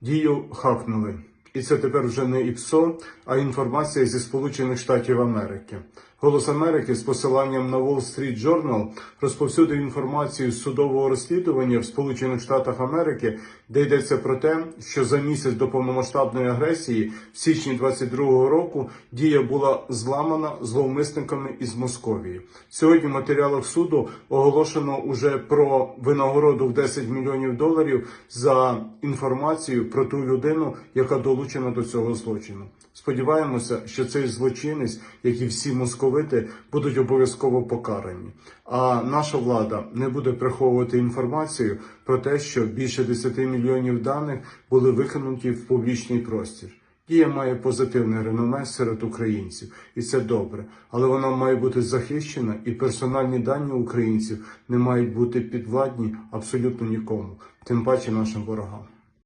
Дію хакнули. І це тепер вже не ІПСО, а інформація зі Сполучених Штатів Америки. Голос Америки з посиланням на Wall Street Journal розповсюдив інформацію з судового розслідування в Сполучених Штатах Америки, де йдеться про те, що за місяць до повномасштабної агресії в січні 22-го року дія була зламана зловмисниками із Московії. Сьогодні в матеріалах суду оголошено уже про винагороду в 10 мільйонів доларів за інформацію про ту людину, яка долучена до цього злочину. Сподіваємося, що цей злочинець, як і всі московити, будуть обов'язково покарані. А наша влада не буде приховувати інформацію про те, що більше 10 мільйонів даних були викинуті в публічний простір. Дія має позитивне реноме серед українців, і це добре, але вона має бути захищена, і персональні дані українців не мають бути підвладні абсолютно нікому, тим паче нашим ворогам.